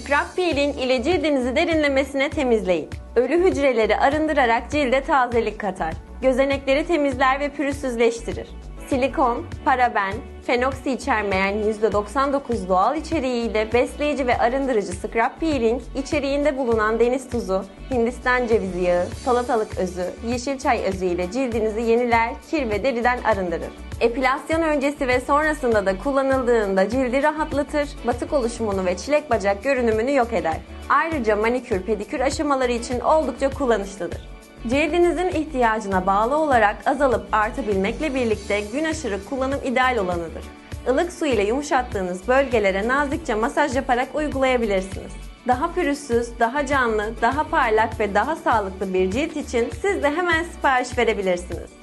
Scrub peeling ile cildinizi derinlemesine temizleyin. Ölü hücreleri arındırarak cilde tazelik katar. Gözenekleri temizler ve pürüzsüzleştirir. Silikon, paraben, fenoksi içermeyen %99 doğal içeriğiyle besleyici ve arındırıcı scrub peeling, içeriğinde bulunan deniz tuzu, Hindistan cevizi yağı, salatalık özü, yeşil çay özü ile cildinizi yeniler, kir ve deriden arındırır. Epilasyon öncesi ve sonrasında da kullanıldığında cildi rahatlatır, batık oluşumunu ve çilek bacak görünümünü yok eder. Ayrıca manikür, pedikür aşamaları için oldukça kullanışlıdır. Cildinizin ihtiyacına bağlı olarak azalıp artabilmekle birlikte gün aşırı kullanım ideal olanıdır. Ilık su ile yumuşattığınız bölgelere nazikçe masaj yaparak uygulayabilirsiniz. Daha pürüzsüz, daha canlı, daha parlak ve daha sağlıklı bir cilt için siz de hemen sipariş verebilirsiniz.